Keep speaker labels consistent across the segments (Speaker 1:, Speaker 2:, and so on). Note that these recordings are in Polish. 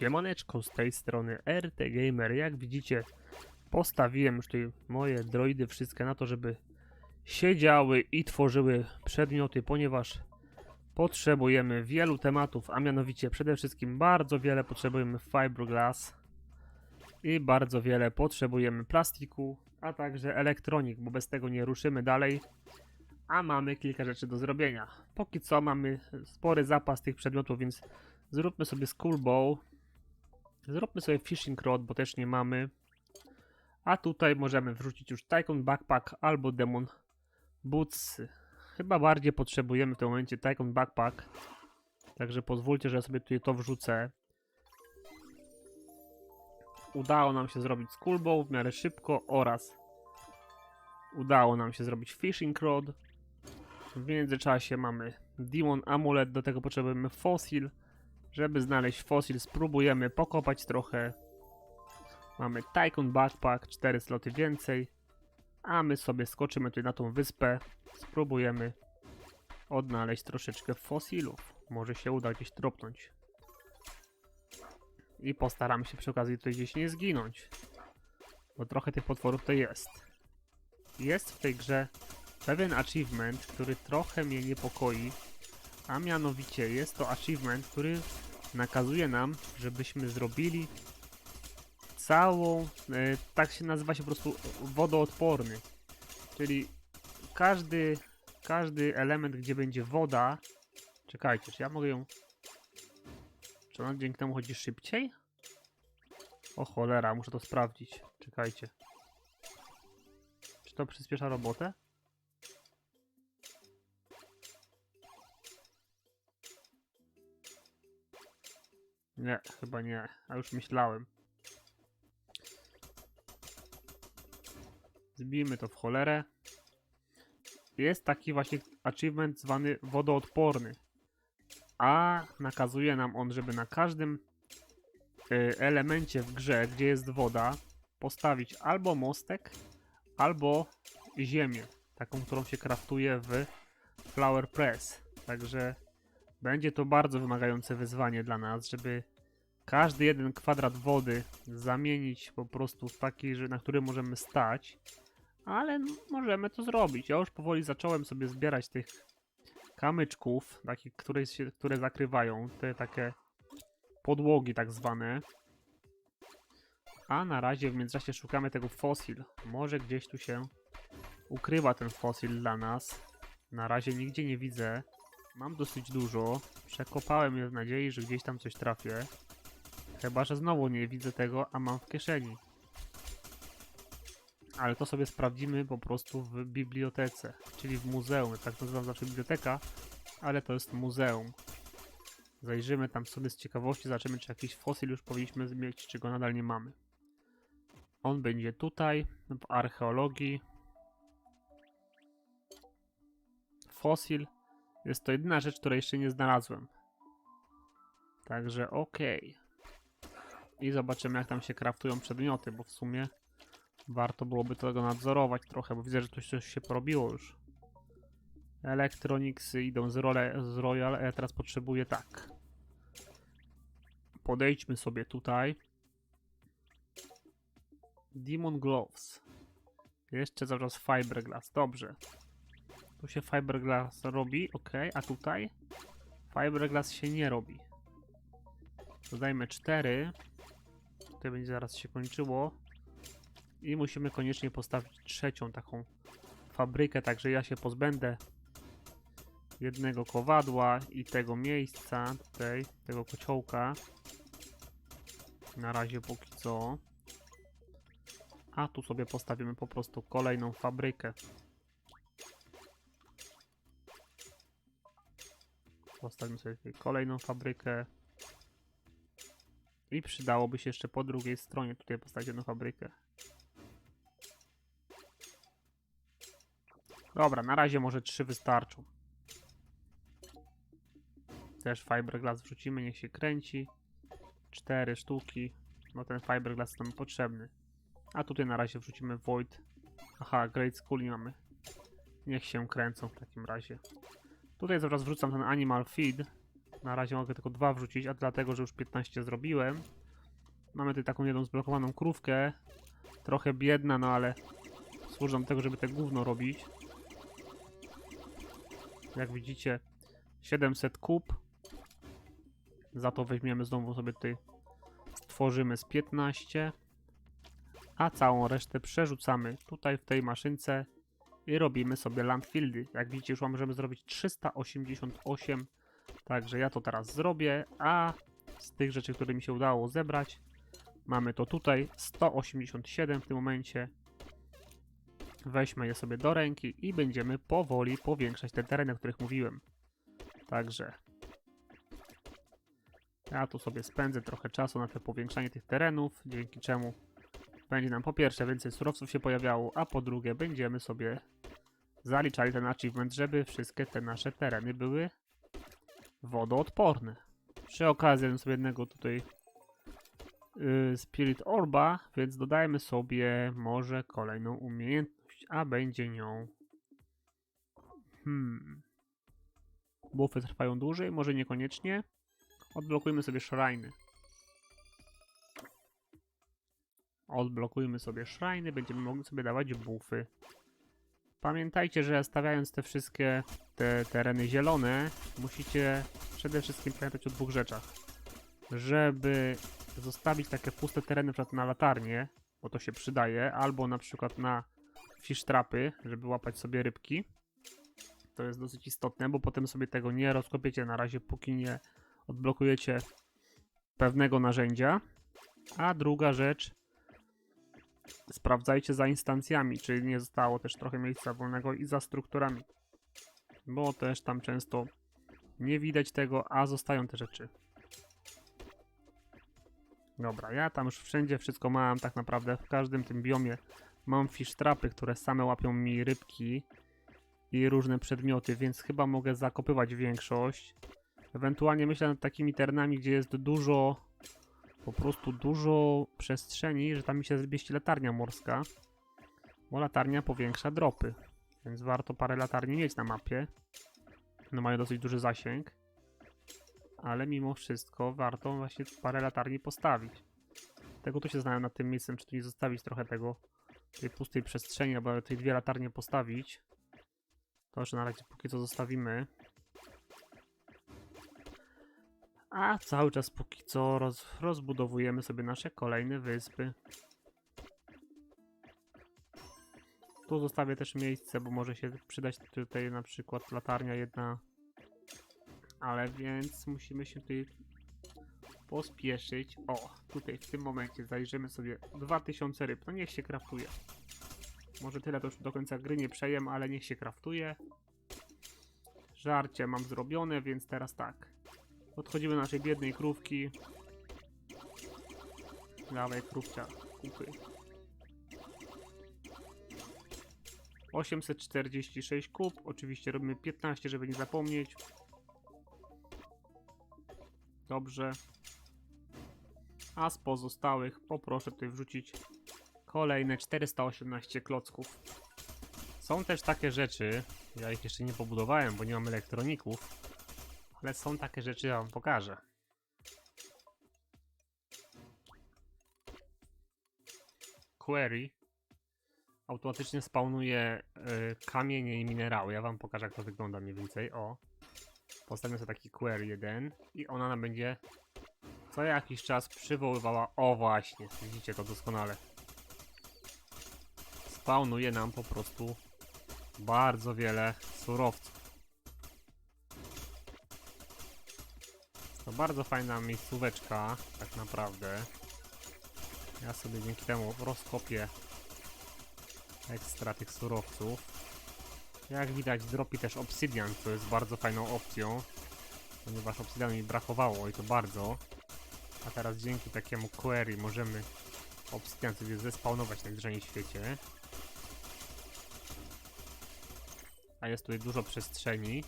Speaker 1: Siemaneczko, z tej strony RT Gamer. Jak widzicie, postawiłem już tutaj moje droidy wszystkie na to, żeby siedziały i tworzyły przedmioty, ponieważ potrzebujemy wielu tematów, a mianowicie przede wszystkim bardzo wiele potrzebujemy fiberglass i bardzo wiele potrzebujemy plastiku, a także elektronik, bo bez tego nie ruszymy dalej. A mamy kilka rzeczy do zrobienia. Póki co mamy spory zapas tych przedmiotów, więc zróbmy sobie school bow. Zróbmy sobie fishing rod, bo też nie mamy. A tutaj możemy wrzucić już Tycoon Backpack albo Demon Boots. Chyba bardziej potrzebujemy w tym momencie Tycoon Backpack. Także pozwólcie, że sobie tutaj to wrzucę. Udało nam się zrobić school bow w miarę szybko oraz udało nam się zrobić fishing rod. W międzyczasie mamy Demon Amulet, do tego potrzebujemy Fossil. Żeby znaleźć fosil, spróbujemy pokopać trochę. Mamy Tycoon Backpack, 4 sloty więcej. A my sobie skoczymy tutaj na tą wyspę. Spróbujemy odnaleźć troszeczkę fosilów. Może się uda gdzieś dropnąć. I postaramy się przy okazji tutaj gdzieś nie zginąć. Bo trochę tych potworów to jest. Jest w tej grze pewien achievement, który trochę mnie niepokoi. A mianowicie jest to achievement, który nakazuje nam, żebyśmy zrobili całą, e, tak się nazywa się po prostu wodoodporny. Czyli każdy, każdy element, gdzie będzie woda. Czekajcie, czy ja mogę ją. Czy ona dzięki temu chodzi szybciej? O cholera, muszę to sprawdzić. Czekajcie. Czy to przyspiesza robotę? Nie, chyba nie. A już myślałem. Zbijmy to w cholerę. Jest taki właśnie achievement zwany wodoodporny. A nakazuje nam on, żeby na każdym y, elemencie w grze, gdzie jest woda, postawić albo mostek, albo ziemię. Taką, którą się kraftuje w Flower Press. Także będzie to bardzo wymagające wyzwanie dla nas, żeby każdy jeden kwadrat wody zamienić po prostu w taki, że, na którym możemy stać. Ale możemy to zrobić. Ja już powoli zacząłem sobie zbierać tych kamyczków, takich, które, się, które zakrywają te takie podłogi tak zwane. A na razie w międzyczasie szukamy tego fosil. Może gdzieś tu się ukrywa ten fosil dla nas. Na razie nigdzie nie widzę. Mam dosyć dużo. Przekopałem je w nadziei, że gdzieś tam coś trafię. Chyba, że znowu nie widzę tego, a mam w kieszeni. Ale to sobie sprawdzimy po prostu w bibliotece, czyli w muzeum. Tak nazywam zawsze biblioteka, ale to jest muzeum. Zajrzymy tam sobie z ciekawości, zobaczymy czy jakiś fosil już powinniśmy mieć, czy go nadal nie mamy. On będzie tutaj, w archeologii. Fosil. Jest to jedyna rzecz, której jeszcze nie znalazłem. Także okej. I zobaczymy jak tam się kraftują przedmioty, bo w sumie warto byłoby tego nadzorować trochę, bo widzę, że tu coś się porobiło już. Electronicsy idą z, role, z Royal, ja teraz potrzebuję tak. Podejdźmy sobie tutaj. Demon Gloves. Jeszcze cały czas Fiberglass, dobrze. Tu się Fiberglass robi, ok, a tutaj Fiberglass się nie robi. Dodajmy 4. Tutaj będzie zaraz się kończyło. I musimy koniecznie postawić trzecią taką fabrykę, także ja się pozbędę jednego kowadła i tego miejsca tutaj, tego kociołka. Na razie póki co. A tu sobie postawimy po prostu kolejną fabrykę. Postawimy sobie kolejną fabrykę. I przydałoby się jeszcze po drugiej stronie tutaj postawić jedną fabrykę. Dobra, na razie może trzy wystarczą. Też fiberglass wrzucimy, niech się kręci. Cztery sztuki. No ten fiberglass nam potrzebny. A tutaj na razie wrzucimy void. Aha, great school mamy. Niech się kręcą w takim razie. Tutaj zaraz wrzucam ten animal feed. Na razie mogę tylko dwa wrzucić, a dlatego, że już 15 zrobiłem. Mamy tutaj taką jedną zblokowaną krówkę. Trochę biedna, no ale służy nam do tego, żeby te gówno robić. Jak widzicie, 700 kup. Za to weźmiemy znowu sobie tutaj, stworzymy z 15. A całą resztę przerzucamy tutaj w tej maszynce i robimy sobie landfieldy. Jak widzicie, już możemy zrobić 388. Także ja to teraz zrobię, a z tych rzeczy, które mi się udało zebrać, mamy to tutaj 187 w tym momencie. Weźmy je sobie do ręki i będziemy powoli powiększać te tereny, o których mówiłem. Także ja tu sobie spędzę trochę czasu na te powiększanie tych terenów, dzięki czemu będzie nam po pierwsze więcej surowców się pojawiało, a po drugie będziemy sobie zaliczali ten achievement, żeby wszystkie te nasze tereny były wodoodporne. Przy okazji dam sobie jednego tutaj yy, Spirit Orba, więc dodajmy sobie może kolejną umiejętność, a będzie nią hmm buffy trwają dłużej, może niekoniecznie. Odblokujmy sobie shriny. Odblokujmy sobie shriny, będziemy mogli sobie dawać buffy. Pamiętajcie, że stawiając te wszystkie te tereny zielone, musicie przede wszystkim pamiętać o dwóch rzeczach. Żeby zostawić takie puste tereny na przykład na latarnię, bo to się przydaje, albo na przykład na fish trapy, żeby łapać sobie rybki. To jest dosyć istotne, bo potem sobie tego nie rozkopiecie na razie, póki nie odblokujecie pewnego narzędzia. A druga rzecz, sprawdzajcie za instancjami, czy nie zostało też trochę miejsca wolnego i za strukturami. Bo też tam często nie widać tego, a zostają te rzeczy. Dobra, ja tam już wszędzie wszystko mam, tak naprawdę w każdym tym biomie mam fish trapy, które same łapią mi rybki i różne przedmioty, więc chyba mogę zakopywać większość. Ewentualnie myślę nad takimi terenami, gdzie jest dużo, po prostu dużo przestrzeni, że tam mi się zmieści latarnia morska, bo latarnia powiększa dropy, więc warto parę latarni mieć na mapie. One mają dosyć duży zasięg, ale mimo wszystko warto właśnie parę latarni postawić. Tego tu się znałem nad tym miejscem, czy tu nie zostawić trochę tego, tej pustej przestrzeni, albo tej dwie latarnie postawić. To już na razie póki co zostawimy. A cały czas póki co roz, rozbudowujemy sobie nasze kolejne wyspy. Tu zostawię też miejsce, bo może się przydać tutaj na przykład latarnia jedna. Ale więc musimy się tutaj pospieszyć. O, tutaj w tym momencie zajrzymy sobie 2000 ryb. No niech się kraftuje. Może tyle to już do końca gry nie przejem, ale niech się kraftuje. Żarcie mam zrobione, więc teraz tak. Podchodzimy do naszej biednej krówki. Dawaj krówcia, kupy. 846 kup. Oczywiście robimy 15, żeby nie zapomnieć. Dobrze. A z pozostałych poproszę tutaj wrzucić kolejne 418 klocków. Są też takie rzeczy, ja ich jeszcze nie pobudowałem, bo nie mam elektroników, ale są takie rzeczy, ja wam pokażę. Query automatycznie spawnuje y, kamienie i minerały. Ja wam pokażę, jak to wygląda mniej więcej. O, postawimy sobie taki query 1 i ona nam będzie co jakiś czas przywoływała. O, właśnie, widzicie to doskonale. Spawnuje nam po prostu bardzo wiele surowców. To bardzo fajna miejscóweczka, tak naprawdę. Ja sobie dzięki temu rozkopię ekstra tych surowców. Jak widać dropi też obsydian, co jest bardzo fajną opcją. Ponieważ obsydianu mi brakowało i to bardzo. A teraz dzięki takiemu query możemy obsydian sobie zespawnować na grze świecie. A jest tutaj dużo przestrzeni.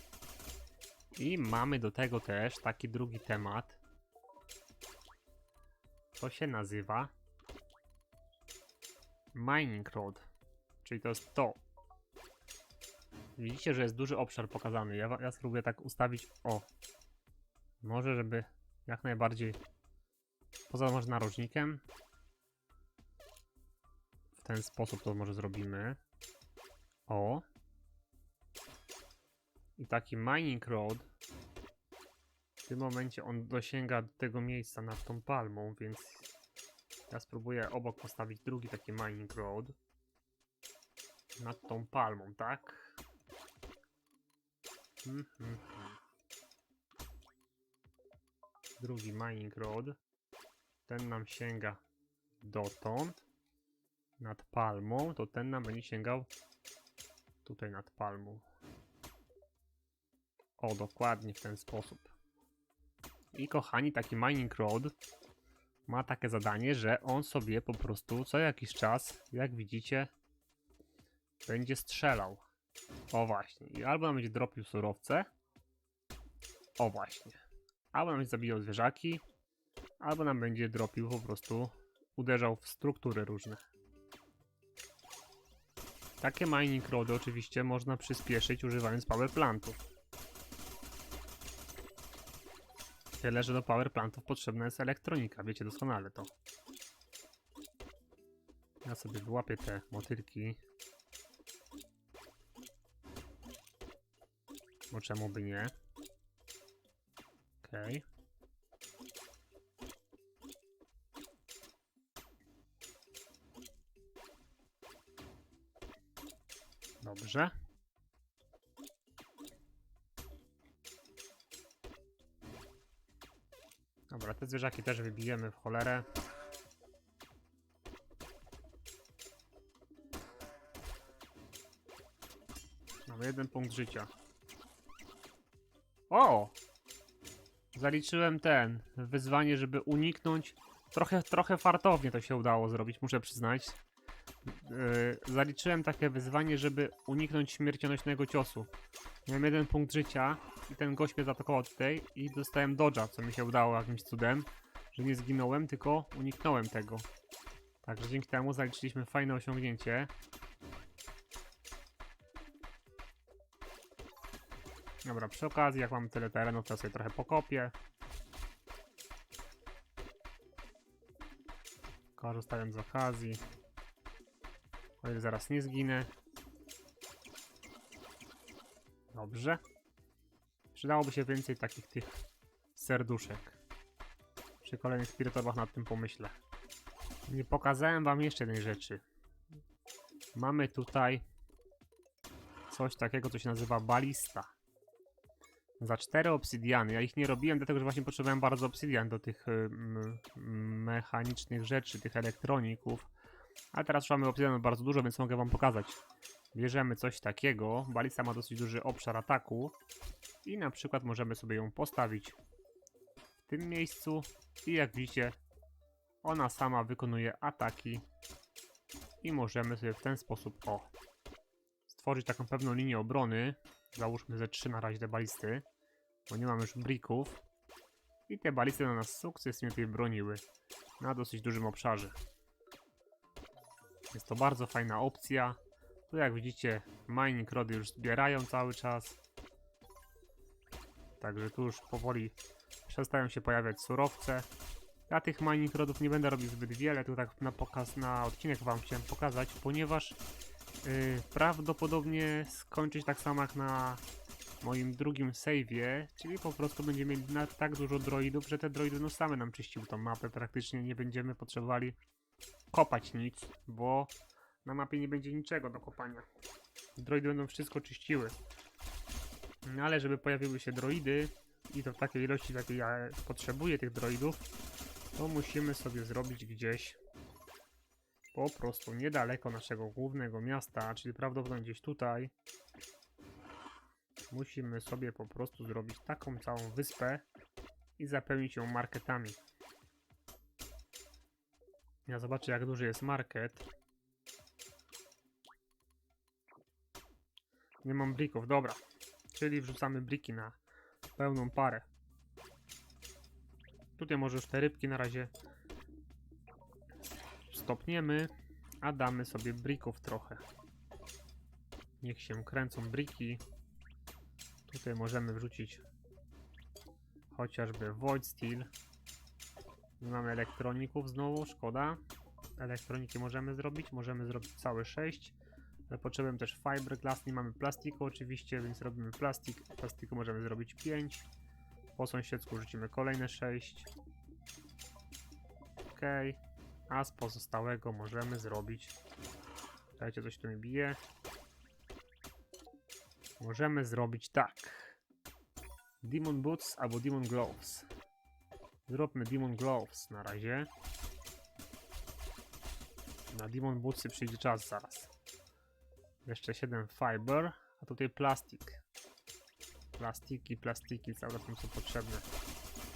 Speaker 1: I mamy do tego też taki drugi temat. To się nazywa Mining Road. Czyli to jest to. Widzicie, że jest duży obszar pokazany. Ja, ja spróbuję tak ustawić. O. Może, żeby jak najbardziej poza może narożnikiem. W ten sposób to może zrobimy. O. I taki mining road. W tym momencie on dosięga do tego miejsca nad tą palmą, więc ja spróbuję obok postawić drugi taki mining road. Nad tą palmą, tak? Mhm, mhm. Drugi mining road. Ten nam sięga dotąd. Nad palmą, to ten nam będzie sięgał tutaj nad palmą. O, dokładnie w ten sposób. I kochani, taki mining road ma takie zadanie, że on sobie po prostu co jakiś czas, jak widzicie, będzie strzelał. O właśnie. I albo nam będzie dropił surowce. O właśnie. Albo nam będzie zabijał zwierzaki. Albo nam będzie dropił po prostu, uderzał w struktury różne. Takie mining roady oczywiście można przyspieszyć używając power plantów. Tyle, że do power plantów potrzebna jest elektronika, wiecie doskonale to. Ja sobie wyłapię te motylki. Bo czemu by nie? Okej. Dobrze. Te zwierzaki też wybijemy w cholerę. Mamy jeden punkt życia. O! Zaliczyłem ten wyzwanie, żeby uniknąć. Trochę, trochę fartownie to się udało zrobić, muszę przyznać. Yy, zaliczyłem takie wyzwanie, żeby uniknąć śmiercionośnego ciosu. Miałem jeden punkt życia i ten gość mnie zaatakował tutaj i dostałem dodge'a, co mi się udało jakimś cudem, że nie zginąłem, tylko uniknąłem tego. Także dzięki temu zaliczyliśmy fajne osiągnięcie. Dobra, przy okazji, jak mam tyle terenu, to sobie trochę pokopię. Korzystając z okazji. O ile zaraz nie zginę. Dobrze. Przydałoby się więcej takich tych serduszek. Przy kolejnych spirytowach nad tym pomyślę. Nie pokazałem wam jeszcze jednej rzeczy. Mamy tutaj coś takiego, co się nazywa balista. Za cztery obsydiany. Ja ich nie robiłem, dlatego że właśnie potrzebowałem bardzo obsydian do tych y, mechanicznych rzeczy, tych elektroników. A teraz mamy obsydianu bardzo dużo, więc mogę wam pokazać. Bierzemy coś takiego. Balista ma dosyć duży obszar ataku. I na przykład możemy sobie ją postawić w tym miejscu. I jak widzicie, ona sama wykonuje ataki. I możemy sobie w ten sposób, o, stworzyć taką pewną linię obrony. Załóżmy ze 3 na razie te balisty, bo nie mamy już brików. I te balisty na nas sukcesywnie tutaj broniły na dosyć dużym obszarze. Jest to bardzo fajna opcja. Tu jak widzicie, mining rody już zbierają cały czas. Także tu już powoli przestają się pojawiać surowce. Ja tych mining rodów nie będę robił zbyt wiele, tu tak na pokaz, na odcinek wam chciałem pokazać, ponieważ yy, prawdopodobnie skończy się tak samo jak na moim drugim save'ie, czyli po prostu będziemy mieli na tak dużo droidów, że te droidy no same nam czyściły tą mapę, praktycznie nie będziemy potrzebowali kopać nic, bo na mapie nie będzie niczego do kopania. Droidy będą wszystko czyściły. No ale żeby pojawiły się droidy i to w takiej ilości, jakiej ja potrzebuję tych droidów, to musimy sobie zrobić gdzieś po prostu niedaleko naszego głównego miasta, czyli prawdopodobnie gdzieś tutaj. Musimy sobie po prostu zrobić taką całą wyspę i zapełnić ją marketami. Ja zobaczę jak duży jest market. Nie mam blików, dobra. Czyli wrzucamy bliki na pełną parę. Tutaj może już te rybki na razie stopniemy, a damy sobie brików trochę. Niech się kręcą briki. Tutaj możemy wrzucić chociażby Void Steel. Mamy elektroników znowu, szkoda. Elektroniki możemy zrobić, możemy zrobić całe 6. Potrzebujemy też fiberglass, nie mamy plastiku oczywiście, więc robimy plastik. Plastiku możemy zrobić 5. Po sąsiedzku rzucimy kolejne 6. Ok. A z pozostałego możemy zrobić. Dajcie coś tu mi bije. Możemy zrobić tak. Demon Boots albo Demon Gloves. Zróbmy Demon Gloves na razie. Na Demon Bootsy przyjdzie czas zaraz. Jeszcze 7 fiber, a tutaj plastik. Plastiki, plastiki cały czas są potrzebne.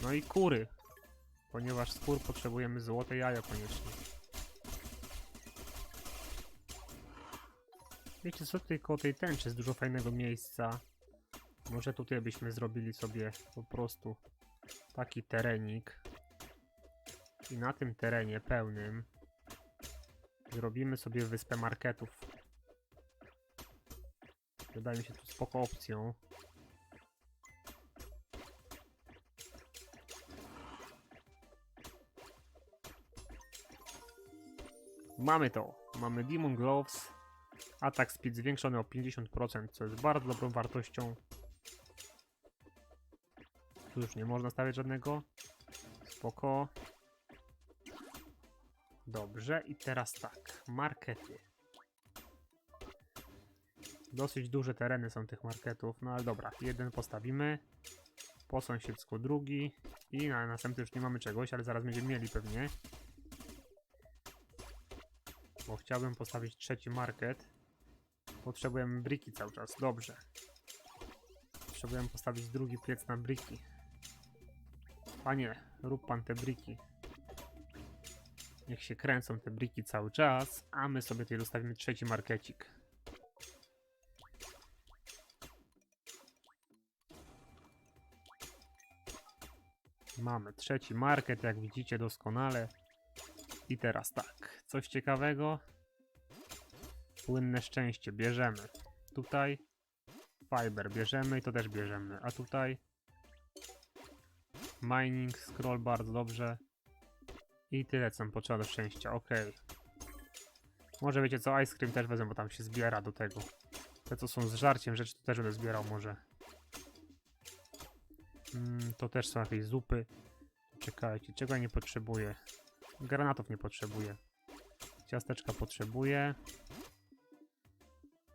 Speaker 1: No i kury. Ponieważ z kur potrzebujemy złote jaja koniecznie. Wiecie co, tutaj koło tej tęczy jest dużo fajnego miejsca. Może tutaj byśmy zrobili sobie po prostu taki terenik. I na tym terenie pełnym zrobimy sobie wyspę marketów. Wydaje mi się tu spoko opcją. Mamy to. Mamy Demon Gloves. Atak speed zwiększony o 50%, co jest bardzo dobrą wartością. Tu już nie można stawiać żadnego. Spoko. Dobrze, i teraz tak. Markety. Dosyć duże tereny są tych marketów, no ale dobra. Jeden postawimy. Po sąsiedzku drugi. I na następny już nie mamy czegoś, ale zaraz będziemy mieli pewnie. Bo chciałbym postawić trzeci market. Potrzebujemy briki cały czas, dobrze. Potrzebujemy postawić drugi piec na briki. Panie, rób pan te briki. Niech się kręcą te briki cały czas, a my sobie tutaj dostawimy trzeci markecik. Mamy trzeci market, jak widzicie doskonale. I teraz tak, coś ciekawego. Płynne szczęście bierzemy. Tutaj fiber bierzemy i to też bierzemy. A tutaj mining, scroll bardzo dobrze. I tyle co nam potrzeba do szczęścia, ok. Może wiecie co, ice cream też wezmę, bo tam się zbiera do tego. Te co są z żarciem rzeczy to też będę zbierał może. Mm, to też są jakieś zupy. Czekajcie, czego ja nie potrzebuję? Granatów nie potrzebuję. Ciasteczka potrzebuję.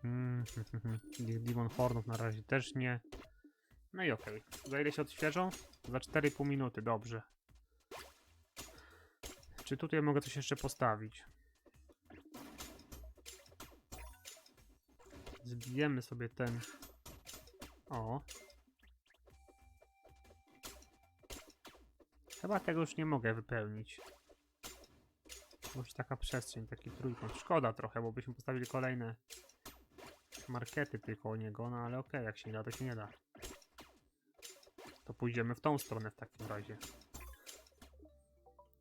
Speaker 1: Mm, tych Demon Hornów na razie też nie. No i okej. Za ile się odświeżą? Za 4,5 minuty, dobrze. Czy tutaj mogę coś jeszcze postawić? Zbijemy sobie ten. O. Chyba tego już nie mogę wypełnić. Może taka przestrzeń, taki trójkąt. Szkoda trochę, bo byśmy postawili kolejne markety tylko o niego, no ale okej, jak się nie da, to się nie da. To pójdziemy w tą stronę w takim razie.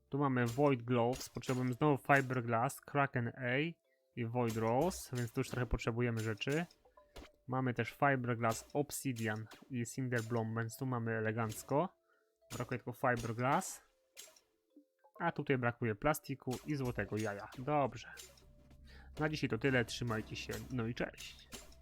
Speaker 1: Tu mamy Void Gloves, potrzebujemy znowu Fiberglass, Kraken A i Void Rose, więc tu już trochę potrzebujemy rzeczy. Mamy też Fiberglass Obsidian i Cinder Bloom, więc tu mamy elegancko. Brakuje tylko Fiberglass. A tutaj brakuje plastiku i złotego jaja. Dobrze. Na dzisiaj to tyle, trzymajcie się, no i cześć.